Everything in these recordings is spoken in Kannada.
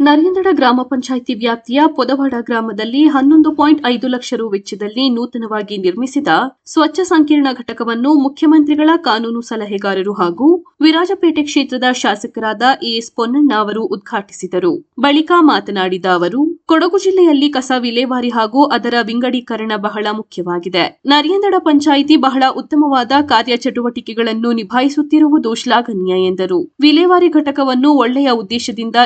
ನರೇಂದ್ರ ಗ್ರಾಮ ಪಂಚಾಯಿತಿ ವ್ಯಾಪ್ತಿಯ ಪೊದವಾಡ ಗ್ರಾಮದಲ್ಲಿ ಹನ್ನೊಂದು ಪಾಯಿಂಟ್ ಐದು ಲಕ್ಷ ರು ವೆಚ್ಚದಲ್ಲಿ ನೂತನವಾಗಿ ನಿರ್ಮಿಸಿದ ಸ್ವಚ್ಛ ಸಂಕೀರ್ಣ ಘಟಕವನ್ನು ಮುಖ್ಯಮಂತ್ರಿಗಳ ಕಾನೂನು ಸಲಹೆಗಾರರು ಹಾಗೂ ವಿರಾಜಪೇಟೆ ಕ್ಷೇತ್ರದ ಶಾಸಕರಾದ ಎಎಸ್ ಪೊನ್ನಣ್ಣ ಅವರು ಉದ್ಘಾಟಿಸಿದರು. ಬಳಿಕ ಮಾತನಾಡಿದ ಅವರು, ಕೊಡಗು ಜಿಲ್ಲೆಯಲ್ಲಿ ಕಸ ವಿಲೇವಾರಿ ಹಾಗೂ ಅದರ ವಿಂಗಡೀಕರಣ ಬಹಳ ಮುಖ್ಯವಾಗಿದೆ. ನರಿಯಂದಡ ಪಂಚಾಯಿತಿ ಬಹಳ ಉತ್ತಮವಾದ ಕಾರ್ಯಚಟುವಟಿಕೆಗಳನ್ನು ನಿಭಾಯಿಸುತ್ತಿರುವುದು ಶ್ಲಾಘನೀಯ ಎಂದರು. ವಿಲೇವಾರಿ ಘಟಕವನ್ನು ಒಳ್ಳೆಯ ಉದ್ದೇಶದಿಂದ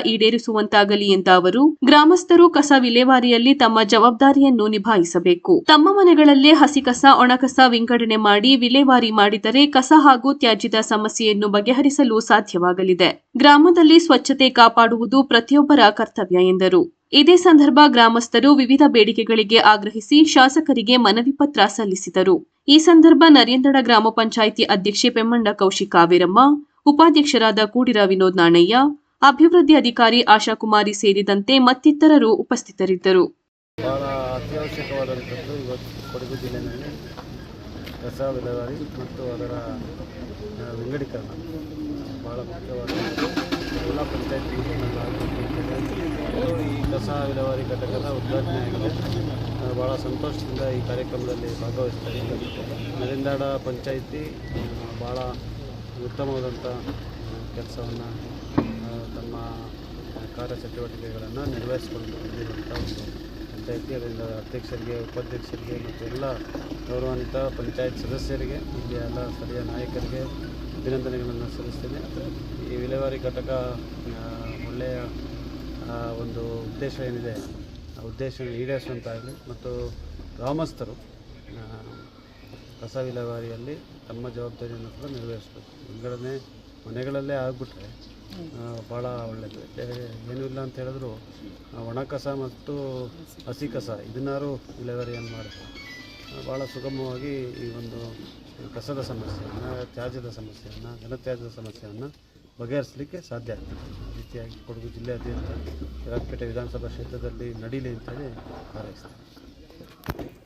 ಈಡೇರಿಸುವಂತಾಗಲಿ ಎಂದ ಅವರು, ಗ್ರಾಮಸ್ಥರು ಕಸ ವಿಲೇವಾರಿಯಲ್ಲಿ ತಮ್ಮ ಜವಾಬ್ದಾರಿಯನ್ನು ನಿಭಾಯಿಸಬೇಕು. ತಮ್ಮ ಮನೆಗಳಲ್ಲೇ ಹಸಿ ಕಸ ಒಣಕಸ ವಿಂಗಡಣೆ ಮಾಡಿ ವಿಲೇವಾರಿ ಮಾಡಿದರೆ ಕಸ ಹಾಗೂ ತ್ಯಾಜ್ಯದ ಸಮಸ್ಯೆಯನ್ನು ಬಗೆಹರಿಸಲು ಸಾಧ್ಯವಾಗಲಿದೆ. ಗ್ರಾಮದಲ್ಲಿ ಸ್ವಚ್ಛತೆ ಕಾಪಾಡುವುದು ಪ್ರತಿಯೊಬ್ಬರ ಕರ್ತವ್ಯ ಎಂದರು. ಇದೇ ಸಂದರ್ಭ ಗ್ರಾಮಸ್ಥರು ವಿವಿಧ ಬೇಡಿಕೆಗಳಿಗೆ ಆಗ್ರಹಿಸಿ ಶಾಸಕರಿಗೆ ಮನವಿ ಪತ್ರ ಸಲ್ಲಿಸಿದರು. ಈ ಸಂದರ್ಭ ನರೇಂದ್ರ ಗ್ರಾಮ ಪಂಚಾಯಿತಿ ಅಧ್ಯಕ್ಷೆ ಪೆಮ್ಮಂಡ ಕೌಶಿಕ ಕಾವೇರಮ್ಮ ಉಪಾಧ್ಯಕ್ಷರಾದ ಕೂಡಿರ ವಿನೋದ್ ನಾಣಯ್ಯ ಅಭಿವೃದ್ಧಿ ಅಧಿಕಾರಿ ಆಶಾಕುಮಾರಿ ಸೇರಿದಂತೆ ಮತ್ತಿತರರು ಉಪಸ್ಥಿತರಿದ್ದರು. ಭಾಳ ಅತ್ಯವಶ್ಯಕವಾದಂಥದ್ದು ಇವತ್ತು ಕೊಡಗು ಜಿಲ್ಲೆಯಲ್ಲಿ ಕಸ ವಿಲೇವಾರಿ ಮತ್ತು ಅದರ ವಿಂಗಡೀಕರಣ. ಭಾಳ ಮುಖ್ಯವಾದಂಥದ್ದು ಈ ಕಸ ವಿಲೇವಾರಿ ಘಟಕದ ಉದ್ಘಾಟನೆ ಆಗಿದೆ ಭಾಳ ಸಂತೋಷದಿಂದ ಈ ಕಾರ್ಯಕ್ರಮದಲ್ಲಿ ಭಾಗವಹಿಸ್ತಾ ಇದ್ದಾರೆ ಪಂಚಾಯಿತಿ ಭಾಳ ಉತ್ತಮವಾದಂಥ ಕೆಲಸವನ್ನು ತಮ್ಮ ಕಾರ್ಯಚಟುವಟಿಕೆಗಳನ್ನು ನಿರ್ವಹಿಸಿಕೊಂಡು ಬಂದಿರುವಂಥ ಒಂದು ಪಂಚಾಯತಿ ಅದರಿಂದ ಅಧ್ಯಕ್ಷರಿಗೆ, ಉಪಾಧ್ಯಕ್ಷರಿಗೆ ಮತ್ತು ಎಲ್ಲ ಗೌರವಾನ್ವಿತ ಪಂಚಾಯತ್ ಸದಸ್ಯರಿಗೆ ಇಲ್ಲಿ ಎಲ್ಲ ಸ್ಥಳೀಯ ನಾಯಕರಿಗೆ ಅಭಿನಂದನೆಗಳನ್ನು ಸಲ್ಲಿಸ್ತೇನೆ. ಈ ವಿಲೇವಾರಿ ಘಟಕ ಒಳ್ಳೆಯ ಒಂದು ಉದ್ದೇಶ ಏನಿದೆ, ಆ ಉದ್ದೇಶ ಈಡೇರಿಸುವಂತಾಗಲಿ ಮತ್ತು ಗ್ರಾಮಸ್ಥರು ಕಸ ವಿಲೇವಾರಿಯಲ್ಲಿ ತಮ್ಮ ಜವಾಬ್ದಾರಿಯನ್ನು ಕೂಡ ನಿರ್ವಹಿಸಬೇಕು ವಿಂಗಡಣೆ ಮನೆಗಳಲ್ಲೇ ಆಗಿಬಿಟ್ರೆ ಭಾಳ ಒಳ್ಳೆಯದು ಏನೂ ಇಲ್ಲ ಅಂತ ಹೇಳಿದ್ರು ಒಣ ಕಸ ಮತ್ತು ಹಸಿ ಕಸ, ಇದನ್ನಾರು ವಿಲೇವಾರಿಯನ್ನು ಮಾಡಿದ್ರು. ಭಾಳ ಸುಗಮವಾಗಿ ಈ ಒಂದು ಕಸದ ಸಮಸ್ಯೆಯನ್ನು, ತ್ಯಾಜ್ಯದ ಸಮಸ್ಯೆಯನ್ನು, ಘನತ್ಯಾಜ್ಯದ ಸಮಸ್ಯೆಯನ್ನು ಬಗೆಹರಿಸಲಿಕ್ಕೆ ಸಾಧ್ಯ ಆಗ್ತದೆ. ಆ ರೀತಿಯಾಗಿ ಕೊಡಗು ಜಿಲ್ಲೆಯಾದ್ಯಂತ ವಿರಾಜಪೇಟೆ ವಿಧಾನಸಭಾ ಕ್ಷೇತ್ರದಲ್ಲಿ ನಡೀಲಿ ಅಂತೇಳಿ ಹಾರೈಸ್ತೀನಿ.